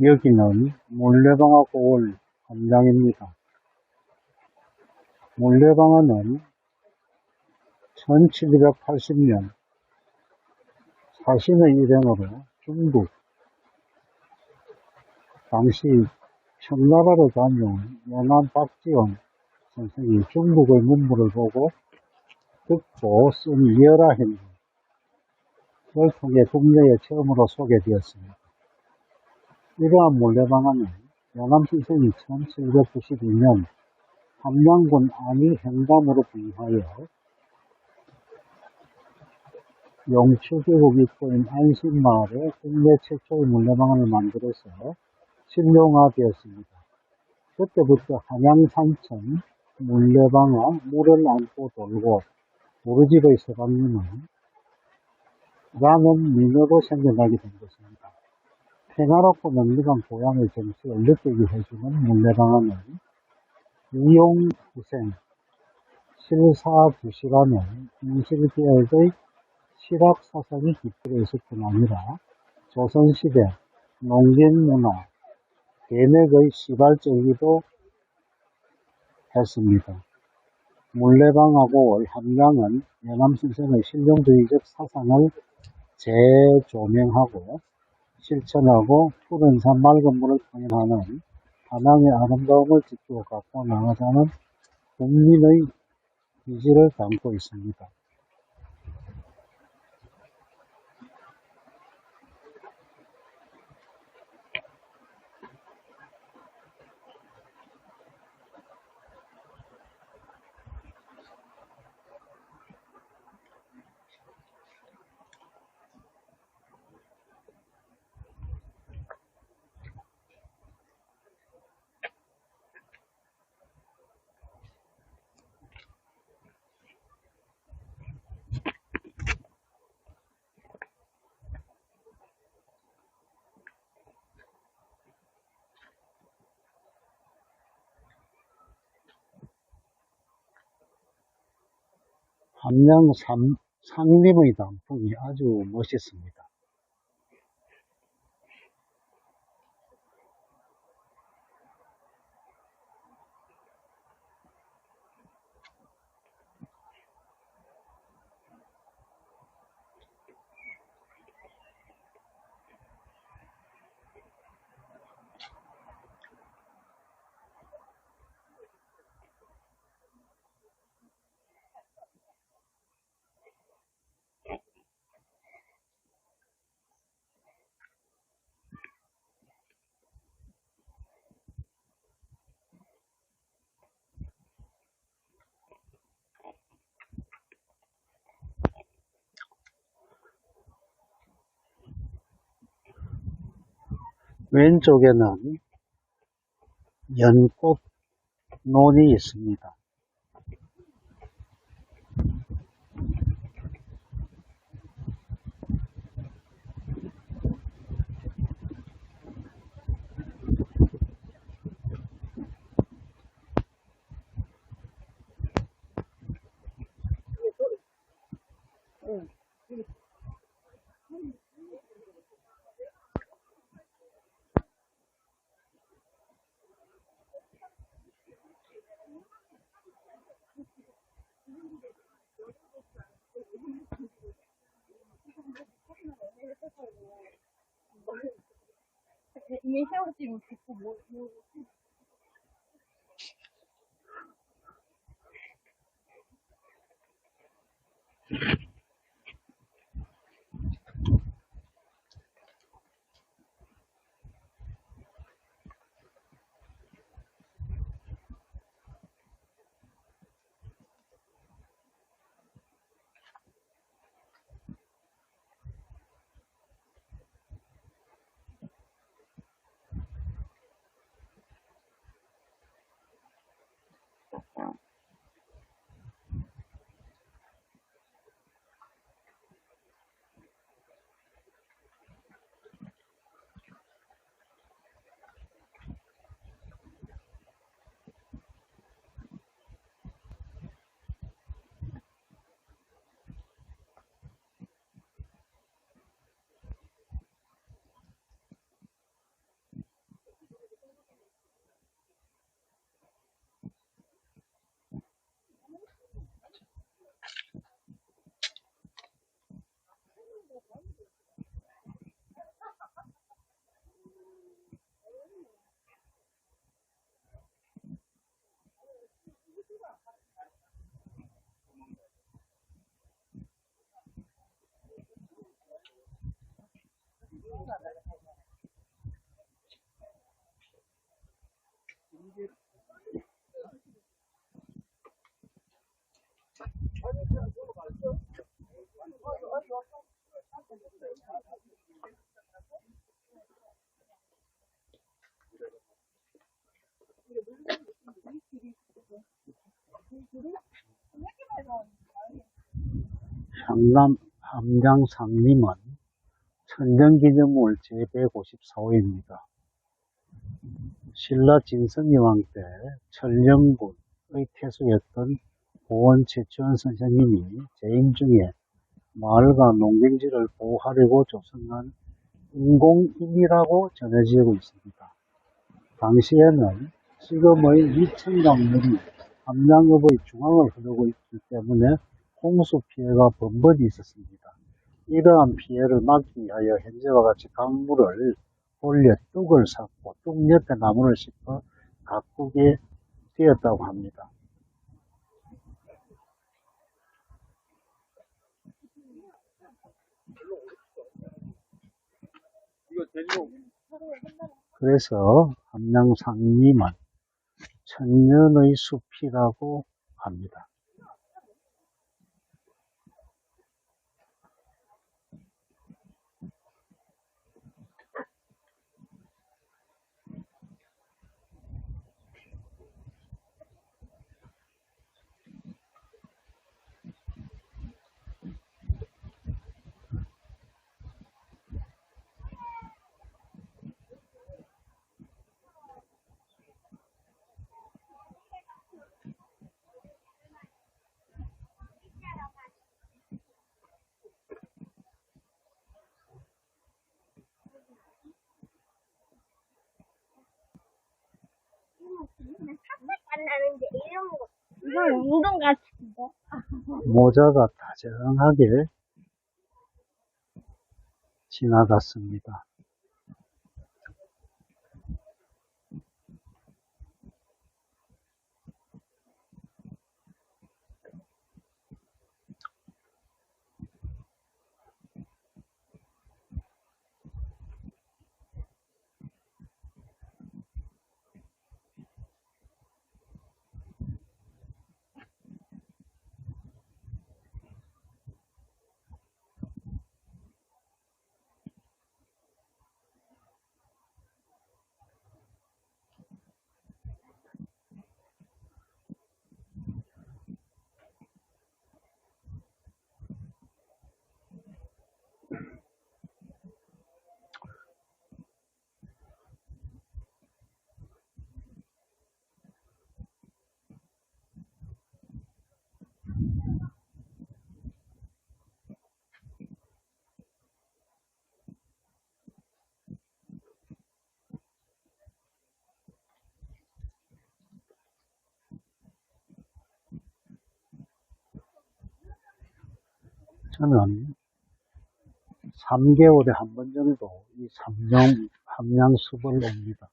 여기는 물레방아 고을 함장입니다. 물레방아는 1780년 사신의 일행으로 중국 당시 청나라로 다녀온 영암 박지원 선생이 중국의 문물을 보고 듣고 쓴 이어라행을 통해 국내에 처음으로 소개되었습니다. 이러한 물레방아는 영암 선생이 1792년 함양군 안위 행감으로 부임하여 용추계곡 입구인 안신마을에 국내 최초의 물레방아를 만들어서 실용화되었습니다. 그때부터 한양산천 물레방아 물을 안고 돌고 우리집의 서방님은 라는 민어로 생겨나게 된 것입니다. 평화롭고 맹렬한 고향의 정치를 느끼게 해주는 물레방아는 이용후생, 실사주시라는 인실계열의 실학사상이 깃들어 있을 뿐 아니라 조선시대 농긴문화, 대맥의 시발적이기도 했습니다. 물레방하고 함량은 영암선생의 실용주의적 사상을 재조명하고 실천하고 푸른 산 맑은 물을 통일하는 한양의 아름다움을 지키고 갖고 나가자는 국민의 의지를 담고 있습니다. 함양 산, 상림의 단풍이 아주 멋있습니다. 왼쪽에는 연꽃 논이 있습니다. esse é o último que subiu. 향남 함양 상림은 천년기념물 제154호입니다. 신라 진성여왕 때 천령군의 태수였던 보원 최치원 선생님이 재임 중에 마을과 농경지를 보호하려고 조성한 인공임이라고 전해지고 있습니다. 당시에는 지금의 이천강물이 함양읍의 중앙을 흐르고 있기 때문에 홍수 피해가 번번이 있었습니다. 이러한 피해를 막기 위하여 현재와 같이 강물을 올려 뚝을 샀고 뚝 옆에 나무를 심어 가꾸게 되었다고 합니다. 그래서 함양상림은 천년의 숲이라고 합니다. 이런 거 이건 같은데 모자가 다정하게 지나갔습니다. 저는 3개월에 한 번 정도 이 삼령 함양숲을 옵니다.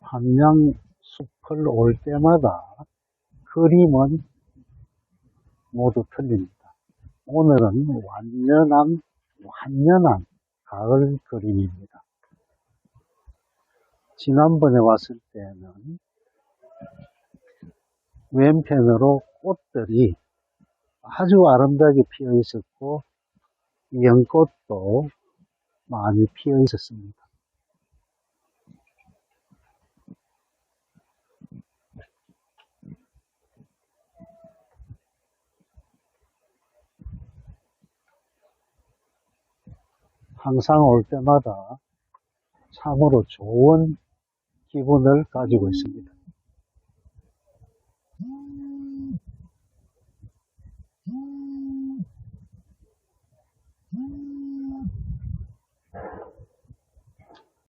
함양숲을 올 때마다 그림은 모두 틀립니다. 오늘은 완연한, 완연한 가을 그림입니다. 지난번에 왔을 때는 왼편으로 꽃들이 아주 아름다게 피어 있었고 연꽃도 많이 피어 있었습니다. 항상 올 때마다 참으로 좋은 기분을 가지고 있습니다.